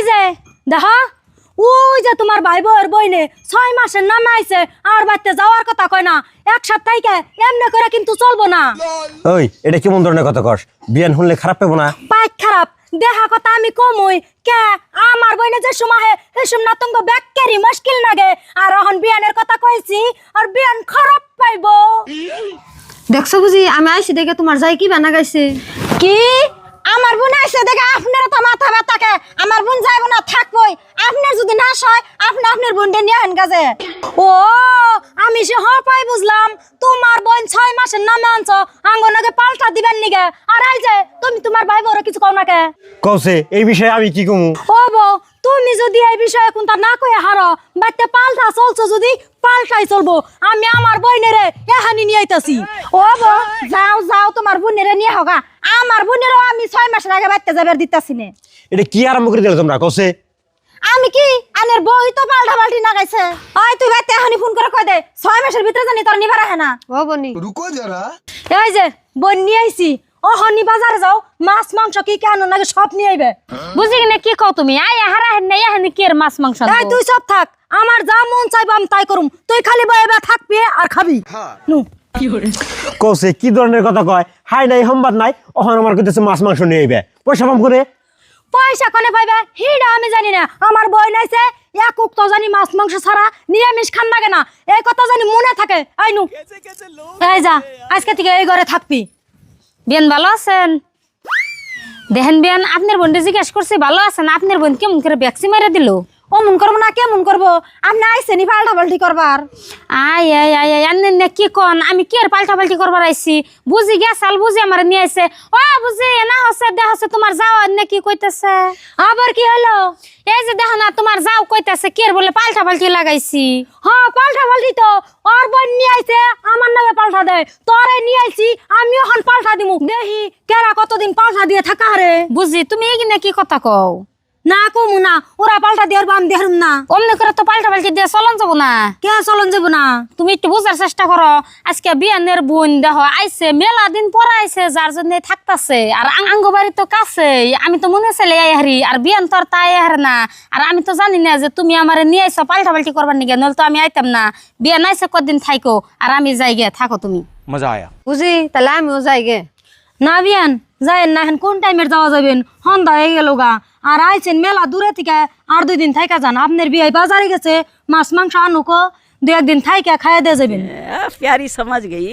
এই যে দেখ ওই যে তোমার ভাই বউয়ের বইনে ছয় মাসের নামে আইছে আর বাড়িতে যাওয়ার কথা কয় না। এক সপ্তাহে এমনি করে কিন্তু চলবো না। ওই এটা কেমন ধরনের কথা কস? বিয়ান শুনলে খারাপ পাবো না? পাইক খারাপ। দেখা কথা আমি কমই। কে? আমার বইনে যে সময় হে সে সময় তুমি ব্যাকেরি মুশকিল লাগে আর এখন বিয়ানের কথা কইছি আর বিয়ান খারাপ পাইবো। দেখছ বুঝি আমি আইসি দেখে তোমার যাই কি বানা গাইছে? কি? আমার বোন আইছে দেখে আপনার তো মাথা ব্যথাকে। আমার বোন যাইব না থাকবই। আপনার যদি না হয় আপনি আপনার বোনটা নিয়ে আহেন কাজে ও আমি সে হ পাই বুঝলাম। তোমার বোন ছয় মাসের নামে আনছো আঙ্গনাকে পাল্টা দিবেন নিগে আর আই যে তুমি তোমার ভাই বড় কিছু কও না কে? কৌছে এই বিষয়ে আমি কি কমু? ও বউ তুমি যদি এই বিষয়ে কোনটা না কয়ে হারো বাড়িতে পাল্টা চলছো যদি পাল্টাই চলবো। আমি আমার বইনেরে এহানি নিয়ে আইতাছি। ও বউ যাও যাও তোমার বোনেরে নিয়ে হোগা আমার বোনেরও আমি ছয় মাসের আগে বাচ্চা যাবার দিতেছি না। এটা কি আরম্ভ করে দিলে তোমরা? কসে আমি কি? আনের বই তো পাল্টা পাল্টি না গাইছে। ওই তুই বাতে তেহানি ফোন করে কই দে। ছয় মাসের ভিতরে জানি তোর নিবার আহে না। ও বনি। রুকো যারা। এই যে বই নিয়ে আইছি। ও হনি বাজারে যাও মাছ মাংস কি কে আনো নাকি সব নিয়ে আইবে। বুঝি না কি কও তুমি? আই হারা হেন নাই হেন কি এর মাছ মাংস এই তুই সব থাক। আমার যা মন চাইবা আমি তাই করুম। তুই খালি বইবা থাকবি আর খাবি। হ্যাঁ। নু। কৌছে কি ধরনের কথা কয়? হাই নাই সম্বাদ নাই। ওখানে আমার কইতেছে মাছ মাংস নিয়ে আইবে। পয়সা পাম করে? পয়সা কোনে পাইবে? হিডা আমি জানি না। আমার বই নাইছে এক উক্ত জানি মাছ মাংস ছাড়া নিরামিষ খান লাগে না। এই কথা জানি মনে থাকে। এই নু। এই যা আজকে থেকে এই ঘরে থাকবি। বিয়ান ভালো আছেন? দেখেন বিয়ান আপনার বোনটা জিজ্ঞেস করছে ভালো আছেন? আপনার বোন কেমন করে ভ্যাকসিন মেরে দিল? ও মন করব না কেমন করব? আপনি আইসে নি পাল্টা পাল্টি করবার? আই আই আই আই আন্নে নে কি কন? আমি কি আর পাল্টা পাল্টি করবার আইছি? বুঝি গেছাল বুঝি আমার নিয়ে আইছে। ও বুঝি না হচ্ছে দেহ হচ্ছে তোমার যাও নে কি কইতেছে? আবার কি হলো? এই যে দেখো না তোমার যাও কইতেছে কি আর বলে পাল্টা পাল্টি লাগাইছি? হ্যাঁ পাল্টা পাল্টি তো। ওর বোন নিয়ে আইছে আমার নামে পাল্টা দেয়। তোরে নিয়ে আইছি আমি এখন পাল্টা দিমু। দেখি কেরা কতদিন পাল্টা দিয়ে থাকা রে? বুঝি তুমি এগিনে কি কথা কও? না কমু না ওরা পাল্টা দেওয়ার বাম দেহারুম না। অমনি করে তো পাল্টা পাল্টি দিয়ে চলন যাব না। কে চলন যাব না? তুমি একটু বুঝার চেষ্টা করো আজকে বিয়ানের বোন দেহ আইছে মেলা দিন পরে আইছে যার জন্য থাকতাছে আর আং- আঙ্গ বাড়ি তো কাছে আমি তো মনে ছেলে হারি আর বিয়ান তো আর তাই হার না। আর আমি তো জানি না যে তুমি আমার নিয়ে আইছো পাল্টা পাল্টি করবার নিগে নইলে তো আমি আইতাম না। বিয়ান আইছে কদিন থাইকো আর আমি যাই গে থাকো তুমি। মজা আয়া। বুঝি? তাহলে আমিও যাই গে। না বিয়ান যাইন না এখন কোন টাইমের যাওয়া যাবেন সন্ধ্যা হয়ে গেল গা আর আইছেন মেলা দূরে থেকে আর দুই দিন থাইকা যান আপনার বিয়ে বাজারে গেছে মাছ মাংস আনুকো দু একদিন থাইকা খাইয়া দিয়ে যাবেন आ, प्यारी समझ गई